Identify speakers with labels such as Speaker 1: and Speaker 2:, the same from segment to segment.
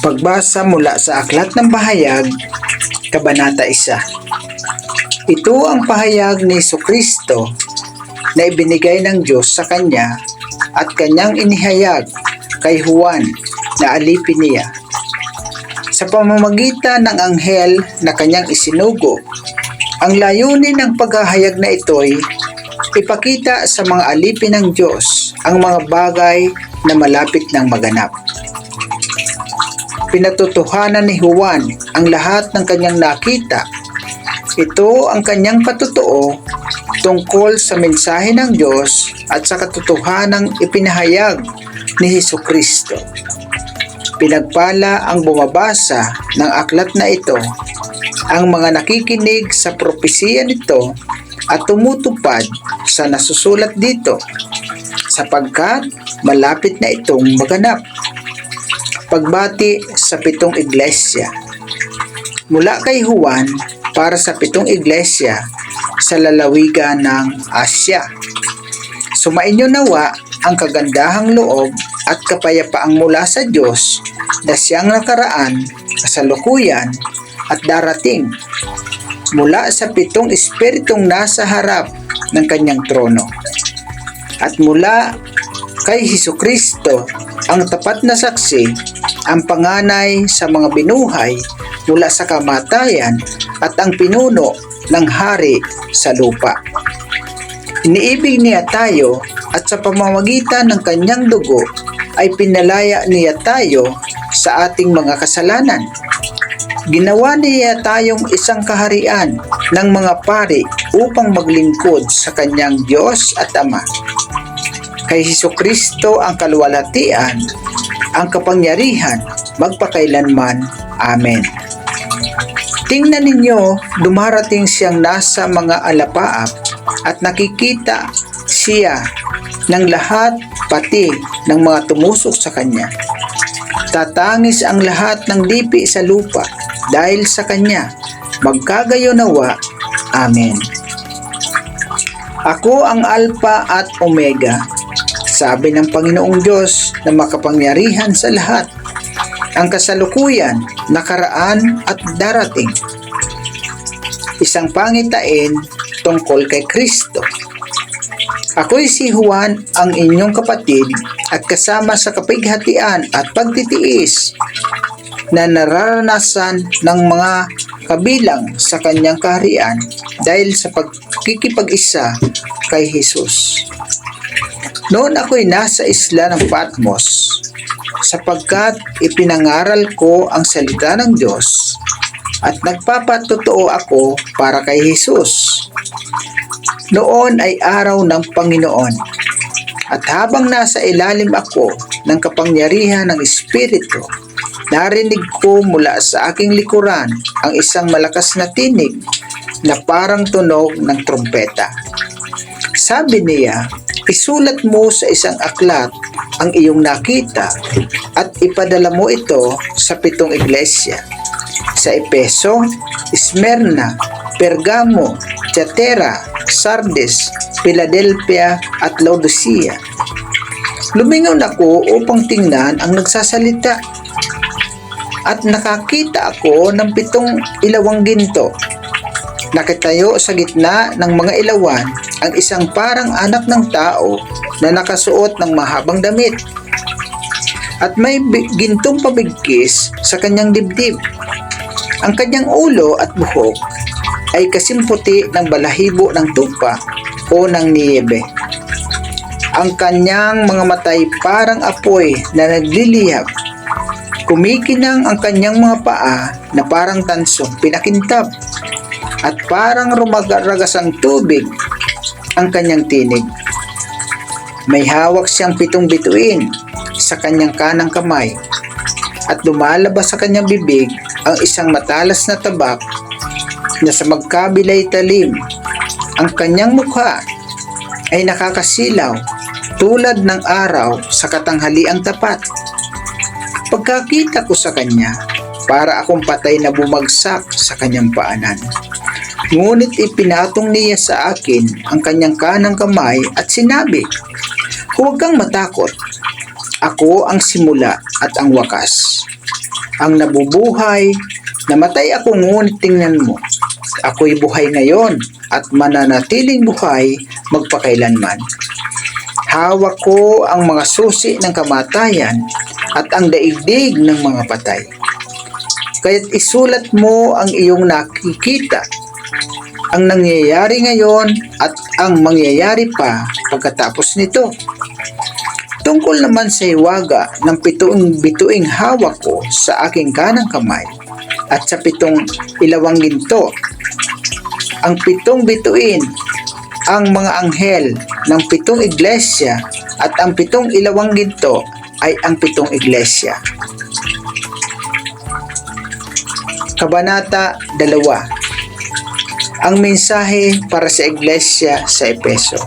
Speaker 1: Pagbasa mula sa Aklat ng Bahayag, Kabanata 1. Ito ang pahayag ni Kristo na ibinigay ng Diyos sa Kanya at Kanyang inihayag kay Juan na alipin niya. Sa pamamagitan ng anghel na Kanyang isinugo, ang layunin ng paghahayag na ito'y ipakita sa mga alipin ng Diyos ang mga bagay na malapit ng maganap. Pinatutuhanan ni Juan ang lahat ng kanyang nakita. Ito ang kanyang patotoo tungkol sa mensahe ng Diyos at sa katotohanang ipinahayag ni Heso Kristo. Pinagpala ang bumabasa ng aklat na ito, ang mga nakikinig sa propesiya nito at tumutupad sa nasusulat dito sapagkat malapit na itong maganap. Pagbati sa pitong iglesia. Mula kay Juan para sa pitong iglesia sa lalawigan ng Asya. Sumainyo nawa ang kagandahang loob at kapayapaang mula sa Diyos na siyang nakaraan, kasalukuyan at darating mula sa pitong espiritong nasa harap ng kanyang trono. At mula kay Heso Kristo, ang tapat na saksi, ang panganay sa mga binuhay mula sa kamatayan at ang pinuno ng hari sa lupa. Iniibig niya tayo at sa pamamagitan ng kanyang dugo ay pinalaya niya tayo sa ating mga kasalanan. Ginawa niya tayong isang kaharian ng mga pari upang maglingkod sa kanyang Diyos at Ama. Kay Heso Kristo ang kaluwalhatian, ang kapangyarihan, magpakailanman. Amen. Tingnan ninyo, dumarating siyang nasa mga alapaap at nakikita siya ng lahat pati ng mga tumusok sa kanya. Tatangis ang lahat ng lipi sa lupa dahil sa kanya. Magkagayo nawa. Amen. Ako ang Alpha at Omega, sabi ng Panginoong Diyos na makapangyarihan sa lahat, ang kasalukuyan, nakaraan at darating. Isang pangitain tungkol kay Kristo. Ako'y si Juan, ang inyong kapatid, at kasama sa kapighatian at pagtitiis na nararanasan ng mga kabilang sa kanyang kaharian dahil sa pagkikipag-isa kay Jesus. Noon ako'y nasa isla ng Patmos sapagkat ipinangaral ko ang salita ng Diyos at nagpapatotoo ako para kay Jesus. Noon ay araw ng Panginoon at habang nasa ilalim ako ng kapangyarihan ng Espiritu, narinig ko mula sa aking likuran ang isang malakas na tinig na parang tunog ng trompeta. Sabi niya, isulat mo sa isang aklat ang iyong nakita at ipadala mo ito sa pitong iglesia. Sa Epeso, Smyrna, Pergamo, Thyatira, Sardis, Philadelphia at Laodicea. Lumingon ako upang tingnan ang nagsasalita at nakakita ako ng pitong ilawang ginto. Nakitayo sa gitna ng mga ilawan ang isang parang anak ng tao na nakasuot ng mahabang damit at may gintong pabigkis sa kanyang dibdib. Ang kanyang ulo at buhok ay kasimputi ng balahibo ng tupa o ng niyebe. Ang kanyang mga matay parang apoy na nagliliyab. Kumikinang ang kanyang mga paa na parang tansong pinakintab at parang rumagaragas ang tubig ang kanyang tinig. May hawak siyang pitong bituin sa kanyang kanang kamay at lumalabas sa kanyang bibig ang isang matalas na tabak na sa magkabilay talim. Ang kanyang mukha ay nakakasilaw tulad ng araw sa katanghaliang tapat. Pagkakita ko sa kanya, para akong patay na bumagsak sa kanyang paanan. Ngunit ipinatong niya sa akin ang kanyang kanang kamay at sinabi, Huwag kang matakot. Ako ang simula at ang wakas. Ang nabubuhay, namatay ako ngunit tingnan mo. Ako'y buhay ngayon at mananatiling buhay magpakailanman. Hawak ko ang mga susi ng kamatayan at ang daigdig ng mga patay. Kaya't isulat mo ang iyong nakikita, ang nangyayari ngayon at ang mangyayari pa pagkatapos nito. Tungkol naman sa hiwaga ng pitong bituing hawak ko sa aking kanang kamay at sa pitong ilawang ginto. Ang pitong bituin, ang mga anghel ng pitong iglesia at ang pitong ilawang ginto ay ang pitong iglesia. Kabanata 2 Ang mensahe para sa iglesia sa Epeso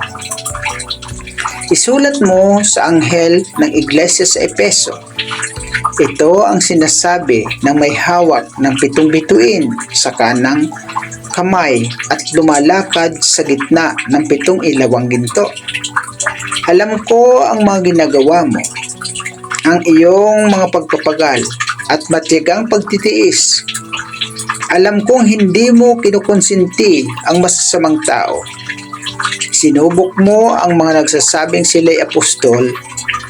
Speaker 1: Isulat mo sa anghel ng iglesia sa Epeso. Ito ang sinasabi ng may hawak ng pitong bituin sa kanang kamay at lumalakad sa gitna ng pitong ilawang ginto. Alam ko ang mga ginagawa mo, ang iyong mga pagpapagal at matigang pagtitiis. Alam kong hindi mo kinukonsinti ang masasamang tao. Sinubok mo ang mga nagsasabing sila'y apostol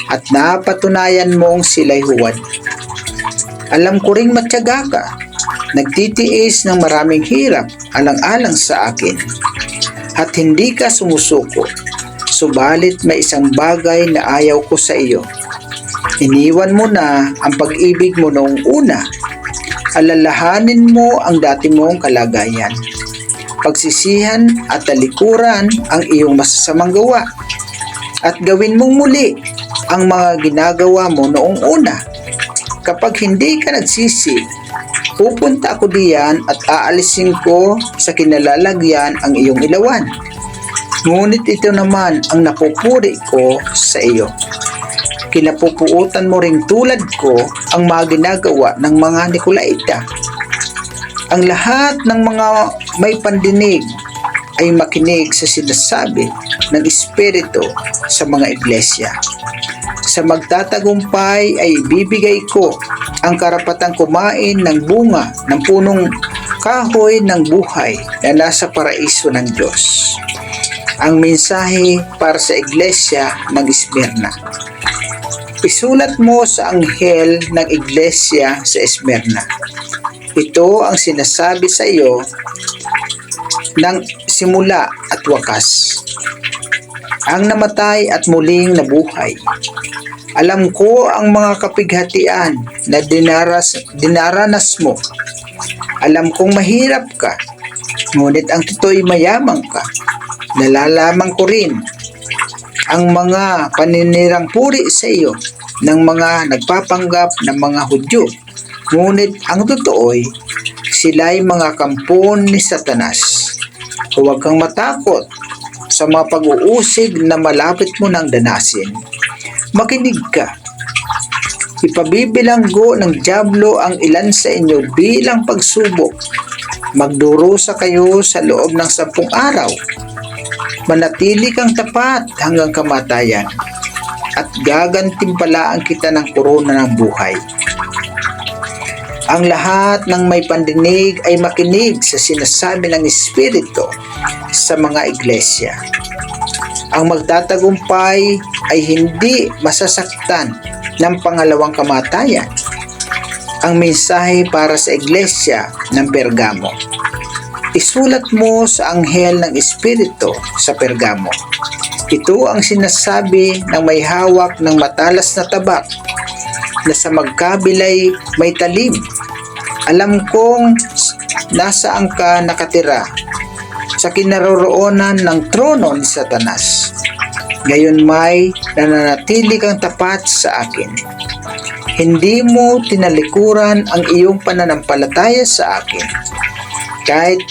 Speaker 1: at napatunayan mong sila'y huwad. Alam ko ring matyaga ka, nagtitiis ng maraming hirap alang-alang sa akin at hindi ka sumusuko. Subalit may isang bagay na ayaw ko sa iyo. Iniwan mo na ang pag-ibig mo noong una alalahanin mo ang dati mong kalagayan. Pagsisihan at talikuran ang iyong masasamang gawa. At gawin mong muli ang mga ginagawa mo noong una. Kapag hindi ka nagsisi, pupunta ako diyan at aalisin ko sa kinalalagyan ang iyong ilawan. Ngunit ito naman ang napupuri ko sa iyo kinapupuutan mo ring tulad ko ang mga ginagawa ng mga Nikolaita. Ang lahat ng mga may pandinig ay makinig sa sinasabi ng Espiritu sa mga iglesia. Sa magtatagumpay ay ibibigay ko ang karapatang kumain ng bunga ng punong kahoy ng buhay na nasa paraiso ng Diyos. Ang mensahe para sa iglesia ng Esmirna. Isulat mo sa anghel ng iglesia sa Esmerna. Ito ang sinasabi sa iyo ng simula at wakas. Ang namatay at muling nabuhay. Alam ko ang mga kapighatian na dinaras, dinaranas mo. Alam kong mahirap ka, ngunit ang totoo'y mayamang ka. Nalalaman ko rin ang mga paninirang puri sa iyo ng mga nagpapanggap ng mga Hudyo. Ngunit ang totoo'y sila'y mga kampon ni Satanas. Huwag kang matakot sa mga pag-uusig na malapit mo ng danasin. Makinig ka. Ipabibilanggo ng Diablo ang ilan sa inyo bilang pagsubok. Magdurusa kayo sa loob ng sampung araw manatili kang tapat hanggang kamatayan at gagantimpalaan kita ng korona ng buhay. Ang lahat ng may pandinig ay makinig sa sinasabi ng Espiritu sa mga iglesia. Ang magtatagumpay ay hindi masasaktan ng pangalawang kamatayan. Ang mensahe para sa iglesia ng Pergamo. Isulat mo sa anghel ng Espiritu sa Pergamo. Ito ang sinasabi ng may hawak ng matalas na tabak na sa magkabilay may talim. Alam kong nasaan ka nakatira sa kinaroroonan ng trono ni Satanas. Gayon may nananatili kang tapat sa akin. Hindi mo tinalikuran ang iyong pananampalataya sa akin. Kahit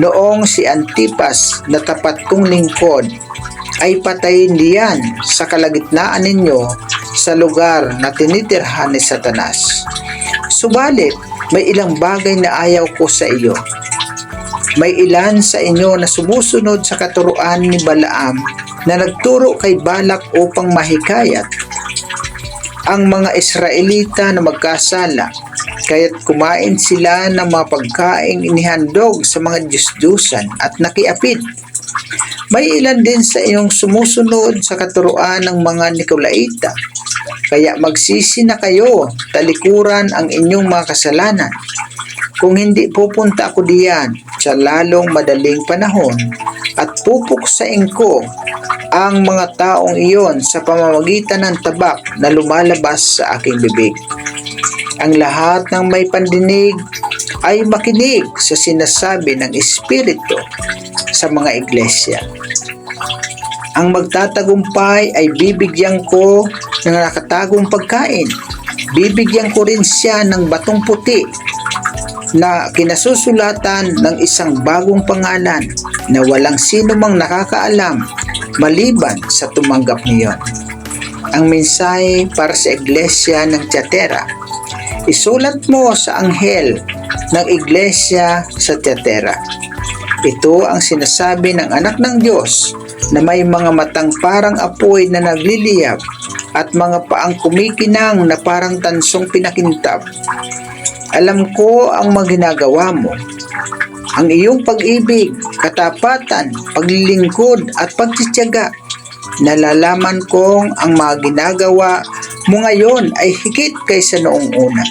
Speaker 1: noong si Antipas na tapat kong lingkod ay patayin diyan sa kalagitnaan ninyo sa lugar na tinitirhan ni Satanas. Subalit, may ilang bagay na ayaw ko sa iyo. May ilan sa inyo na sumusunod sa katuruan ni Balaam na nagturo kay Balak upang mahikayat ang mga Israelita na magkasala, kaya't kumain sila ng mga pagkaing inihandog sa mga Diyos-Diyosan at nakiapid. May ilan din sa iyong sumusunod sa katuruan ng mga Nikolaita, kaya magsisi na kayo, talikuran ang inyong mga kasalanan. Kung hindi pupunta ako diyan sa lalong madaling panahon at pupuksain ko ang mga taong iyon sa pamamagitan ng tabak na lumalabas sa aking bibig. Ang lahat ng may pandinig ay makinig sa sinasabi ng Espiritu sa mga iglesia. Ang magtatagumpay ay bibigyan ko ng nakatagong pagkain. Bibigyan ko rin siya ng batong puti na kinasusulatan ng isang bagong pangalan na walang sino mang nakakaalam maliban sa tumanggap niyon. Ang mensahe para sa iglesia ng Tiatera. Isulat mo sa anghel ng iglesia sa Tiatera. Ito ang sinasabi ng anak ng Diyos na may mga matang parang apoy na nagliliyab at mga paang kumikinang na parang tansong pinakintab. Alam ko ang mga ginagawa mo. Ang iyong pag-ibig, katapatan, paglilingkod at pagtsitsaga. Nalalaman kong ang mga ginagawa mo ngayon ay higit kaysa noong una.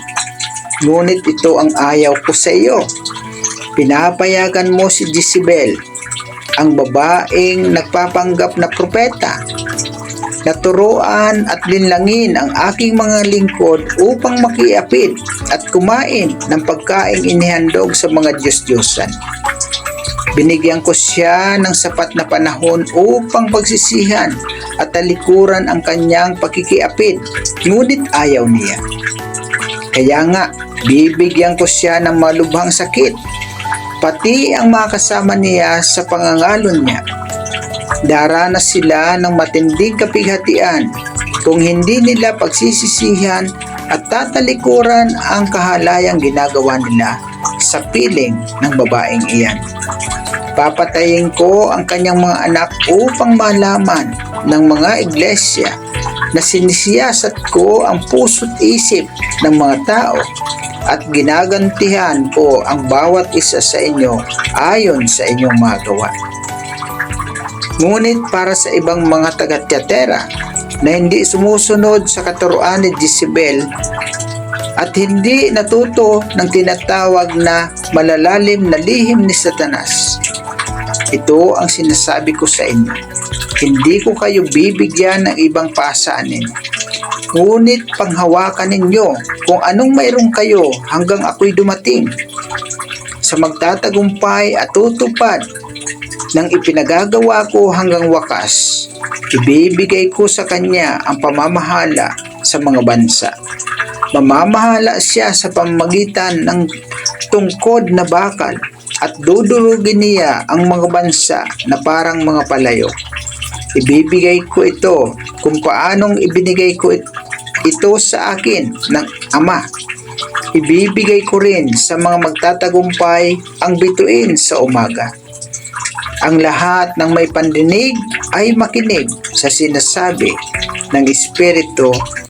Speaker 1: Ngunit ito ang ayaw ko sa iyo. Pinapayagan mo si Jezebel, ang babaeng nagpapanggap na propeta naturuan at linlangin ang aking mga lingkod upang makiapid at kumain ng pagkaing inihandog sa mga Diyos-Diyosan. Binigyan ko siya ng sapat na panahon upang pagsisihan at talikuran ang kanyang pakikiapid, ngunit ayaw niya. Kaya nga, bibigyan ko siya ng malubhang sakit, pati ang mga kasama niya sa pangangalon niya daranas sila ng matinding kapighatian kung hindi nila pagsisisihan at tatalikuran ang kahalayang ginagawa nila sa piling ng babaeng iyan. Papatayin ko ang kanyang mga anak upang malaman ng mga iglesia na sinisiyasat ko ang puso't isip ng mga tao at ginagantihan ko ang bawat isa sa inyo ayon sa inyong mga gawa. Ngunit para sa ibang mga taga-Tiatera na hindi sumusunod sa katuruan ni Jezebel at hindi natuto ng tinatawag na malalalim na lihim ni Satanas. Ito ang sinasabi ko sa inyo. Hindi ko kayo bibigyan ng ibang pasanin. Ngunit panghawakan ninyo kung anong mayroon kayo hanggang ako'y dumating. Sa magtatagumpay at tutupad ng ipinagagawa ko hanggang wakas, ibibigay ko sa kanya ang pamamahala sa mga bansa. Mamamahala siya sa pamamagitan ng tungkod na bakal at dudurugin niya ang mga bansa na parang mga palayo. Ibibigay ko ito kung paanong ibinigay ko it- ito sa akin ng Ama. Ibibigay ko rin sa mga magtatagumpay ang bituin sa umaga. Ang lahat ng may pandinig ay makinig sa sinasabi ng Espiritu